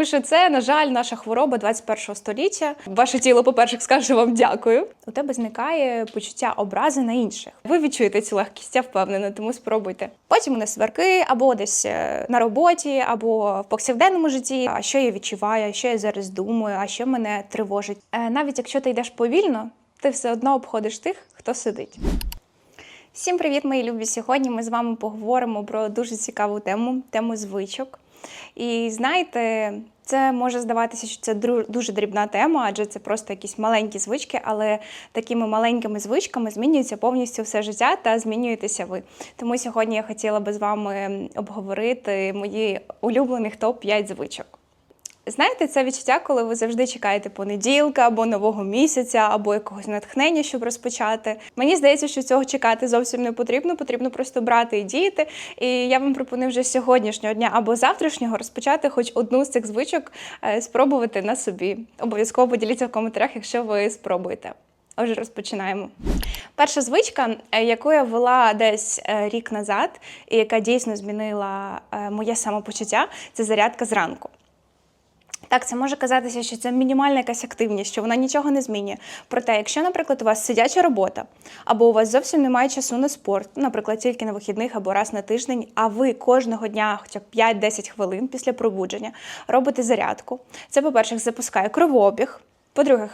тому що це, на жаль, наша хвороба 21-го століття. Ваше тіло, по-перше, скаже вам дякую. У тебе зникає почуття образи на інших. Ви відчуєте цю легкість, я впевнена, тому спробуйте. Потім у нас сварки або десь е, на роботі, або в повсякденному житті. А що я відчуваю, що я зараз думаю, а що мене тривожить. Е, Навіть якщо ти йдеш повільно, ти все одно обходиш тих, хто сидить. Всім привіт, мої любі! Сьогодні ми з вами поговоримо про дуже цікаву тему тему звичок. І знаєте, це може здаватися, що це дуже дрібна тема, адже це просто якісь маленькі звички, але такими маленькими звичками змінюється повністю все життя та змінюєтеся ви. Тому сьогодні я хотіла би з вами обговорити мої улюблених топ-5 звичок. Знаєте, це відчуття, коли ви завжди чекаєте понеділка або нового місяця, або якогось натхнення, щоб розпочати. Мені здається, що цього чекати зовсім не потрібно. Потрібно просто брати і діяти. І я вам пропоную вже сьогоднішнього дня або завтрашнього розпочати хоч одну з цих звичок, е, спробувати на собі. Обов'язково поділіться в коментарях, якщо ви спробуєте. Отже, розпочинаємо. Перша звичка, е, яку я ввела десь е, рік назад, і яка дійсно змінила моє самопочуття, це зарядка зранку. Так, це може казатися, що це мінімальна якась активність, що вона нічого не змінює. Проте, якщо, наприклад, у вас сидяча робота, або у вас зовсім немає часу на спорт, наприклад, тільки на вихідних або раз на тиждень, а ви кожного дня, хоча б 5-10 хвилин після пробудження, робите зарядку. Це, по-перше, запускає кровообіг. По-друге,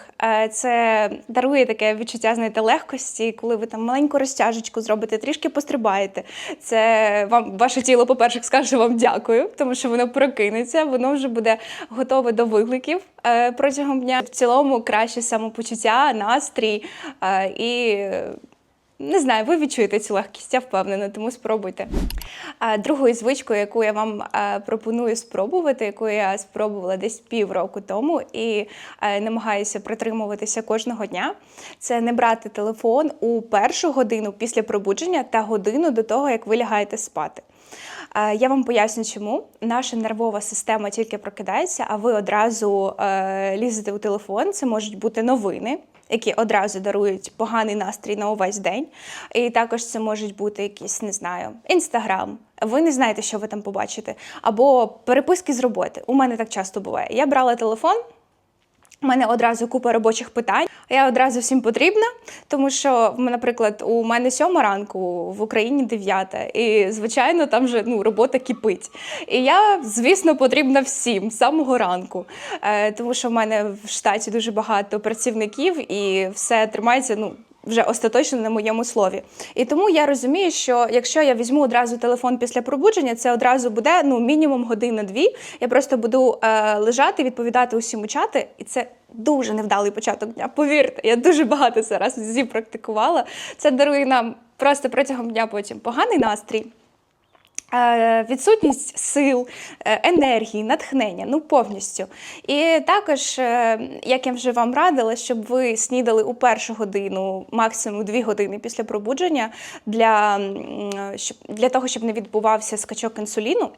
це дарує таке відчуття, знаєте, легкості, коли ви там маленьку розтяжечку зробите, трішки пострибаєте. Це вам ваше тіло, по-перше, скаже вам дякую, тому що воно прокинеться, воно вже буде готове до викликів е, протягом дня. В цілому краще самопочуття, настрій е, і. Не знаю, ви відчуєте цю легкість, я впевнена, тому спробуйте. Другою звичкою, яку я вам пропоную спробувати, яку я спробувала десь півроку тому і е, намагаюся притримуватися кожного дня, це не брати телефон у першу годину після пробудження та годину до того, як ви лягаєте спати. Я вам поясню, чому наша нервова система тільки прокидається, а ви одразу е, лізете у телефон. Це можуть бути новини, які одразу дарують поганий настрій на увесь день. І також це можуть бути якісь, не знаю, інстаграм. Ви не знаєте, що ви там побачите, або переписки з роботи. У мене так часто буває. Я брала телефон. У мене одразу купа робочих питань. Я одразу всім потрібна, тому що, наприклад, у мене сьома ранку, в Україні дев'ята, і звичайно, там вже ну, робота кипить. І я, звісно, потрібна всім з самого ранку, е, тому що в мене в штаті дуже багато працівників, і все тримається. ну, вже остаточно на моєму слові. І тому я розумію, що якщо я візьму одразу телефон після пробудження, це одразу буде ну мінімум година-дві. Я просто буду е, лежати, відповідати усім у чати, і це дуже невдалий початок дня. Повірте, я дуже багато зараз зі практикувала. Це дарує нам просто протягом дня потім поганий настрій. Е, Відсутність сил, е, енергії, натхнення, ну повністю. І також, е, як я вже вам радила, щоб ви снідали у першу годину, максимум дві години після пробудження, для, щоб, для того, щоб не відбувався скачок інсуліну.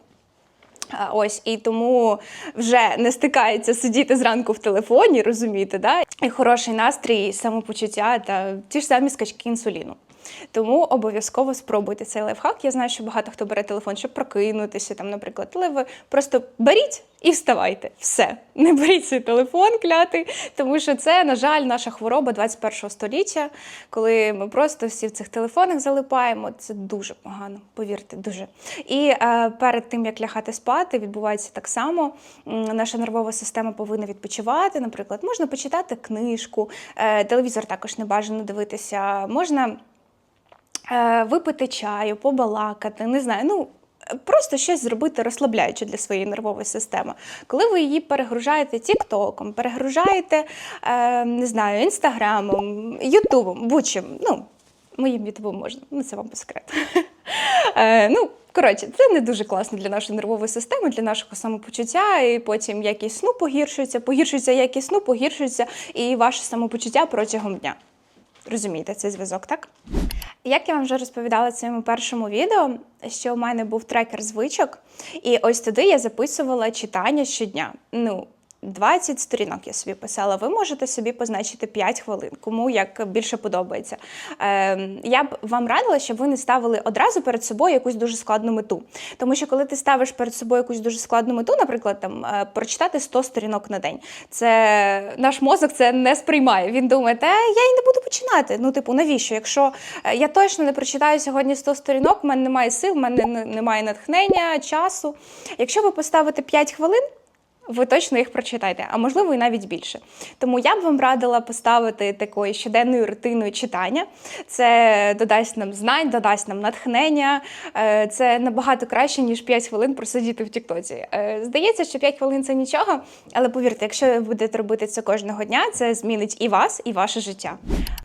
Ось і тому вже не стикається сидіти зранку в телефоні, розумієте, да? і хороший настрій, самопочуття та ті ж самі скачки інсуліну. Тому обов'язково спробуйте цей лайфхак. Я знаю, що багато хто бере телефон, щоб прокинутися, там, наприклад, але ви просто беріть і вставайте. Все, не беріть свій телефон клятий, тому що це, на жаль, наша хвороба 21 століття, коли ми просто всі в цих телефонах залипаємо. Це дуже погано, повірте, дуже. І е, перед тим як лягати спати, відбувається так само. Наша нервова система повинна відпочивати. Наприклад, можна почитати книжку, е, телевізор також не бажано дивитися, можна випити чаю, побалакати, не знаю. Ну, Просто щось зробити розслабляюче для своєї нервової системи. Коли ви її перегружаєте Тіктоком, перегружаєте, е, не знаю, інстаграмом, Ютубом, будь-чим, ну, моїм Ютубом можна, ну це вам по секрету. Е, ну, коротше, це не дуже класно для нашої нервової системи, для нашого самопочуття, і потім якість сну погіршується, погіршується якість сну, погіршується і ваше самопочуття протягом дня. Розумієте цей зв'язок, так? Як я вам вже розповідала в своєму першому відео, що у мене був трекер звичок, і ось туди я записувала читання щодня. Ну, 20 сторінок я собі писала. Ви можете собі позначити 5 хвилин, кому як більше подобається. Е, я б вам радила, щоб ви не ставили одразу перед собою якусь дуже складну мету. Тому що коли ти ставиш перед собою якусь дуже складну мету, наприклад, там е, прочитати 100 сторінок на день, це наш мозок це не сприймає. Він думає, та я і не буду починати. Ну, типу, навіщо? Якщо е, я точно не прочитаю сьогодні 100 сторінок, в мене немає сил, в мене немає натхнення, часу. Якщо ви поставите 5 хвилин, ви точно їх прочитаєте, а можливо і навіть більше. Тому я б вам радила поставити такою щоденною рутиною читання. Це додасть нам знань, додасть нам натхнення. Е, Це набагато краще, ніж 5 хвилин просидіти в Тіктоці. Е, Здається, що 5 хвилин це нічого, але повірте, якщо ви будете робити це кожного дня, це змінить і вас, і ваше життя.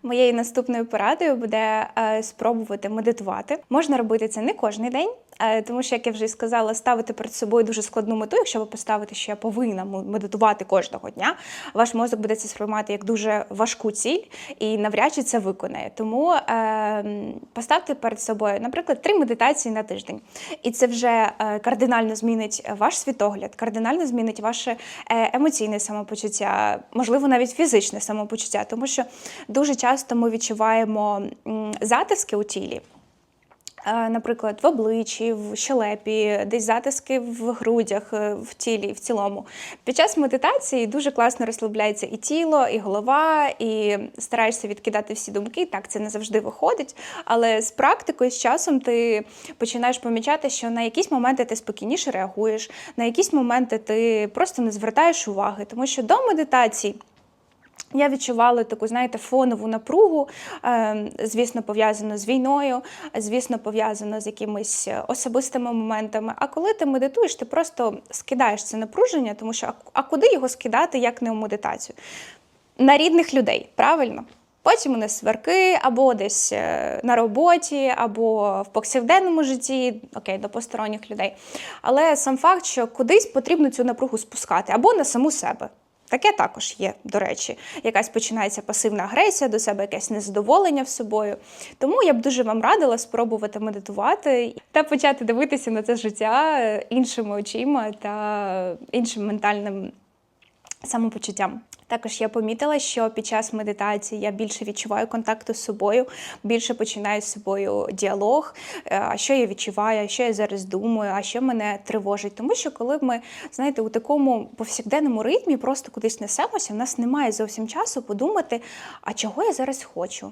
Моєю наступною порадою буде е, спробувати медитувати. Можна робити це не кожен день. Е, Тому що, як я вже сказала, ставити перед собою дуже складну мету. Якщо ви поставите, що я повинна медитувати кожного дня, ваш мозок буде це сприймати як дуже важку ціль і навряд чи це виконає. Тому е, поставте перед собою, наприклад, три медитації на тиждень, і це вже е, кардинально змінить ваш світогляд, кардинально змінить ваше е, емоційне самопочуття, можливо, навіть фізичне самопочуття, тому що дуже часто ми відчуваємо затиски у тілі. Е, Наприклад, в обличчі, в щелепі, десь затиски в грудях, е, в тілі, в цілому. Під час медитації дуже класно розслабляється і тіло, і голова, і стараєшся відкидати всі думки. Так, це не завжди виходить. Але з практикою, з часом ти починаєш помічати, що на якісь моменти ти спокійніше реагуєш, на якісь моменти ти просто не звертаєш уваги, тому що до медитації. Я відчувала таку, знаєте, фонову напругу, е, звісно, пов'язану з війною, звісно, пов'язану з якимись е, особистими моментами. А коли ти медитуєш, ти просто скидаєш це напруження, тому що а, а куди його скидати, як не у медитацію? На рідних людей, правильно? Потім у нас сварки або десь е, на роботі, або в повсякденному житті, окей, до посторонніх людей. Але сам факт, що кудись потрібно цю напругу спускати, або на саму себе. Таке також є, до речі. Якась починається пасивна агресія до себе, якесь незадоволення в собою. Тому я б дуже вам радила спробувати медитувати та почати дивитися на це життя е, іншими очима та іншим ментальним самопочуттям. Також я помітила, що під час медитації я більше відчуваю контакту з собою, більше починаю з собою діалог. е, А що я відчуваю, що я зараз думаю, а що мене тривожить. Тому що коли ми, знаєте, у такому повсякденному ритмі просто кудись несемося, в нас немає зовсім часу подумати, а чого я зараз хочу,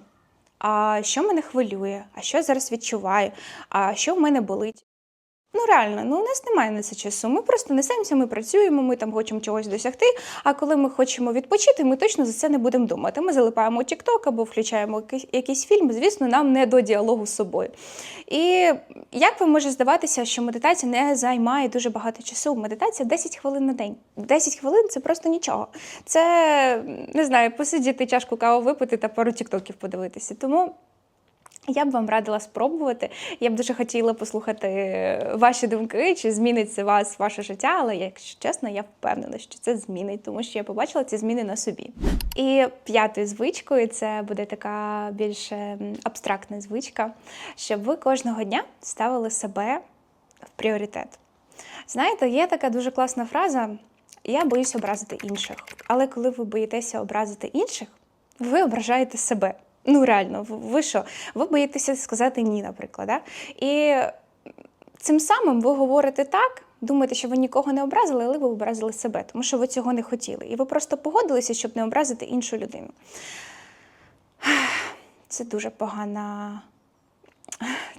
а що мене хвилює, а що я зараз відчуваю, а що в мене болить. Ну реально, ну у нас немає на це часу. Ми просто несемося, ми працюємо, ми там хочемо чогось досягти. А коли ми хочемо відпочити, ми точно за це не будемо думати. Ми залипаємо TikTok або включаємо якийсь фільм. Звісно, нам не до діалогу з собою. І як вам може здаватися, що медитація не займає дуже багато часу? Медитація 10 хвилин на день. 10 хвилин це просто нічого. Це не знаю, посидіти чашку каву випити та пару тіктоків подивитися. Тому. Я б вам радила спробувати. Я б дуже хотіла послухати ваші думки, чи змінить це вас, ваше життя, але якщо чесно, я впевнена, що це змінить, тому що я побачила ці зміни на собі. І п'ятою звичкою це буде така більш ем, абстрактна звичка, щоб ви кожного дня ставили себе в пріоритет. Знаєте, є така дуже класна фраза: я боюсь образити інших. Але коли ви боїтеся образити інших, ви ображаєте себе. Ну реально, ви- що? Ви боїтеся сказати ні, наприклад. Да? І цим самим ви говорите так, думаєте, що ви нікого не образили, але ви образили себе, тому що ви цього не хотіли. І ви просто погодилися, щоб не образити іншу людину. Це дуже погана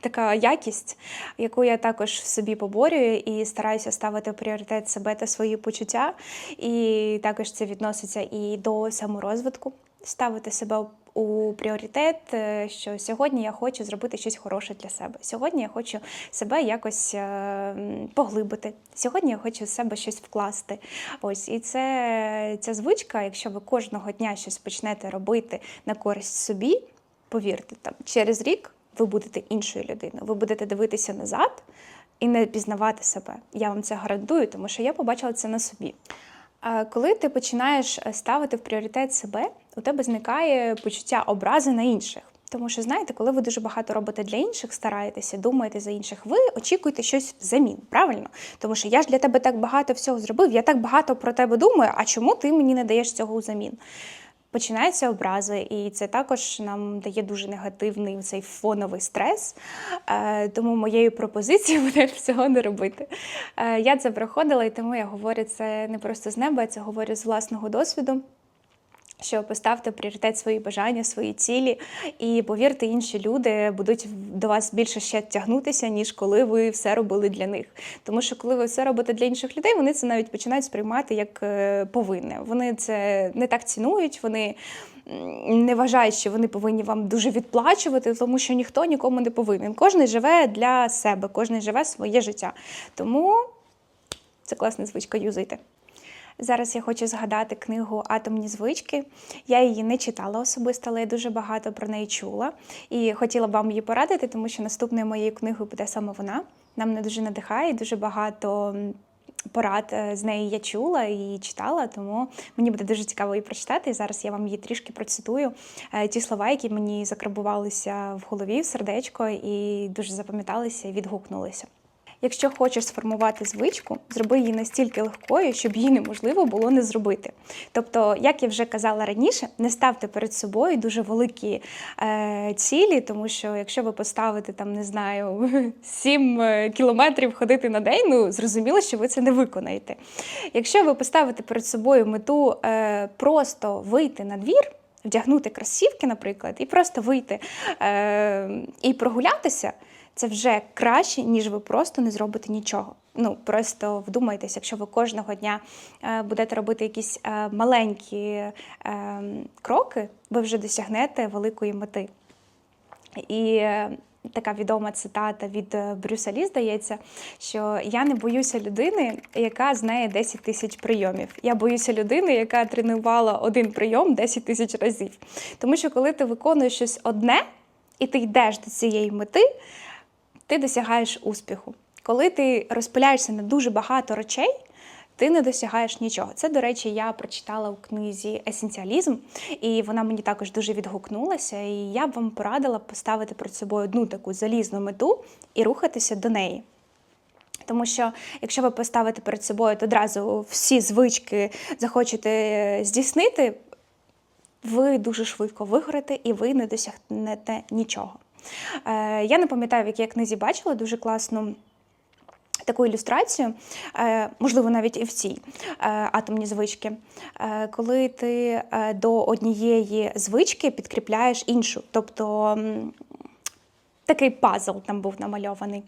така якість, яку я також в собі поборюю і стараюся ставити пріоритет себе та свої почуття. І також це відноситься і до саморозвитку, ставити себе у пріоритет, е, що сьогодні я хочу зробити щось хороше для себе. Сьогодні я хочу себе якось е, поглибити. Сьогодні я хочу в себе щось вкласти. Ось і це ця звичка, якщо ви кожного дня щось почнете робити на користь собі, повірте, там через рік ви будете іншою людиною. Ви будете дивитися назад і не пізнавати себе. Я вам це гарантую, тому що я побачила це на собі. Коли ти починаєш ставити в пріоритет себе, у тебе зникає почуття образи на інших. Тому що, знаєте, коли ви дуже багато робите для інших, стараєтеся, думаєте за інших, ви очікуєте щось взамін, правильно? Тому що я ж для тебе так багато всього зробив, я так багато про тебе думаю, а чому ти мені не даєш цього взамін? Починаються образи, і це також нам дає дуже негативний цей фоновий стрес. Е, тому моєю пропозицією буде всього не робити. Е, я це проходила, і тому я говорю це не просто з неба, я це говорю з власного досвіду що поставте пріоритет свої бажання, свої цілі, і повірте, інші люди будуть до вас більше ще тягнутися, ніж коли ви все робили для них. Тому що коли ви все робите для інших людей, вони це навіть починають сприймати як е, повинне. Вони це не так цінують, вони. Не вважають, що вони повинні вам дуже відплачувати, тому що ніхто нікому не повинен. Кожен живе для себе, кожен живе своє життя. Тому це класна звичка юзайте. Зараз я хочу згадати книгу Атомні звички. Я її не читала особисто, але я дуже багато про неї чула. І хотіла б вам її порадити, тому що наступною моєю книгою буде саме вона. Нам мене дуже надихає, дуже багато. Порад е, з неї я чула і читала, тому мені буде дуже цікаво її прочитати. І зараз я вам її трішки процитую. Е, ті слова, які мені закарбувалися в голові, в сердечко, і дуже запам'яталися і відгукнулися. Якщо хочеш сформувати звичку, зроби її настільки легкою, щоб її неможливо було не зробити. Тобто, як я вже казала раніше, не ставте перед собою дуже великі е, цілі, тому що якщо ви поставите там, не знаю, 7 е, кілометрів ходити на день, ну зрозуміло, що ви це не виконаєте. Якщо ви поставите перед собою мету е, просто вийти на двір, вдягнути кросівки, наприклад, і просто вийти е, і прогулятися це вже краще, ніж ви просто не зробите нічого. Ну просто вдумайтесь, якщо ви кожного дня е, будете робити якісь е, маленькі е, кроки, ви вже досягнете великої мети. І така відома цитата від Брюса Лі, здається, що я не боюся людини, яка знає 10 тисяч прийомів. Я боюся людини, яка тренувала один прийом 10 тисяч разів. Тому що коли ти виконуєш щось одне і ти йдеш до цієї мети ти досягаєш успіху. Коли ти розпиляєшся на дуже багато речей, ти не досягаєш нічого. Це, до речі, я прочитала у книзі Есенціалізм, і вона мені також дуже відгукнулася. І я б вам порадила поставити перед собою одну таку залізну мету і рухатися до неї. Тому що, якщо ви поставите перед собою то одразу всі звички захочете здійснити, ви дуже швидко вигорите і ви не досягнете нічого. Е, я не пам'ятаю, в якій книзі бачила дуже класну. Таку ілюстрацію, е, можливо, навіть і в цій е, атомні звички, коли ти до однієї звички підкріпляєш іншу. Тобто такий пазл там був намальований.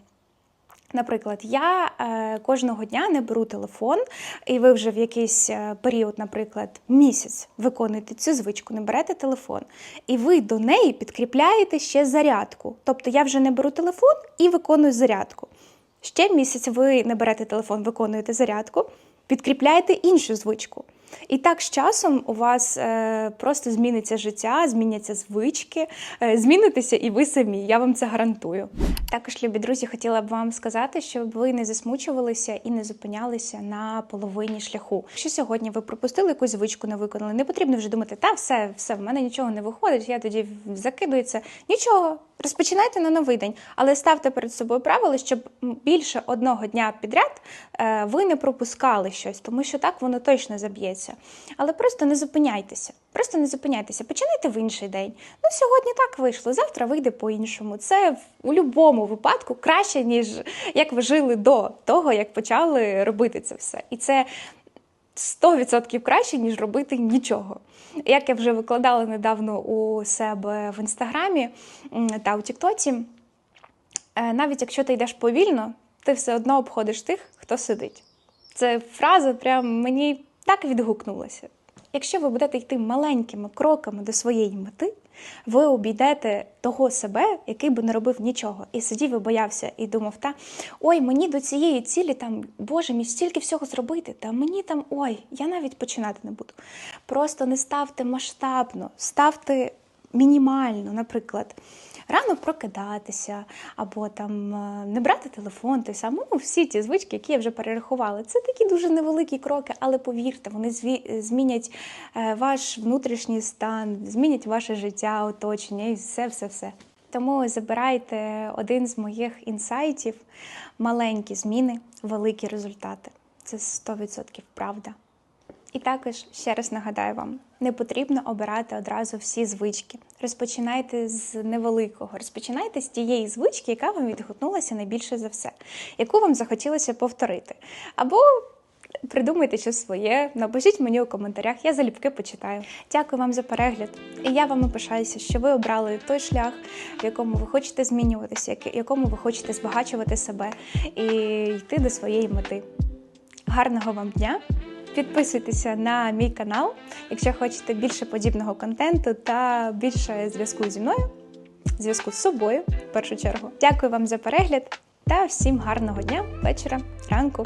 Наприклад, я е, кожного дня не беру телефон, і ви вже в якийсь е, період, наприклад, місяць виконуєте цю звичку, не берете телефон, і ви до неї підкріпляєте ще зарядку. Тобто я вже не беру телефон і виконую зарядку. Ще місяць ви не берете телефон, виконуєте зарядку, підкріпляєте іншу звичку. І так з часом у вас е, просто зміниться життя, зміняться звички, е, змінитеся і ви самі. Я вам це гарантую. Також, любі друзі, хотіла б вам сказати, щоб ви не засмучувалися і не зупинялися на половині шляху. Якщо сьогодні ви пропустили якусь звичку, не виконали, не потрібно вже думати, та все, все, в мене нічого не виходить, я тоді закидується. Нічого, розпочинайте на новий день, але ставте перед собою правила, щоб більше одного дня підряд е, ви не пропускали щось, тому що так воно точно заб'ється. Але просто не зупиняйтеся. Просто не зупиняйтеся, починайте в інший день. Ну, сьогодні так вийшло, завтра вийде по-іншому. Це у будь-якому випадку краще, ніж як ви жили до того, як почали робити це все. І це 100% краще, ніж робити нічого. Як я вже викладала недавно у себе в інстаграмі та у Тіктоці, е, навіть якщо ти йдеш повільно, ти все одно обходиш тих, хто сидить. Це фраза прям мені так відгукнулася. Якщо ви будете йти маленькими кроками до своєї мети, ви обійдете того себе, який би не робив нічого. І сидів і боявся, і думав, та ой, мені до цієї цілі там, Боже, мій стільки всього зробити, та мені там ой, я навіть починати не буду. Просто не ставте масштабно, ставте мінімально, наприклад, рано прокидатися, або там е, не брати телефон, той самий, ну, всі ті звички, які я вже перерахувала. Це такі дуже невеликі кроки, але повірте, вони змінять е, ваш внутрішній стан, змінять ваше життя, оточення і все, все, все. Тому забирайте один з моїх інсайтів: маленькі зміни, великі результати. Це 100% правда. І також ще раз нагадаю вам: не потрібно обирати одразу всі звички. Розпочинайте з невеликого, розпочинайте з тієї звички, яка вам відгукнулася найбільше за все, яку вам захотілося повторити. Або придумайте щось своє, напишіть мені у коментарях, я залюбки почитаю. Дякую вам за перегляд. І я вами пишаюся, що ви обрали той шлях, в якому ви хочете змінюватися, в якому ви хочете збагачувати себе і йти до своєї мети. Гарного вам дня! Підписуйтеся на мій канал, якщо хочете більше подібного контенту та більше зв'язку зі мною, зв'язку з собою в першу чергу. Дякую вам за перегляд та всім гарного дня, вечора, ранку.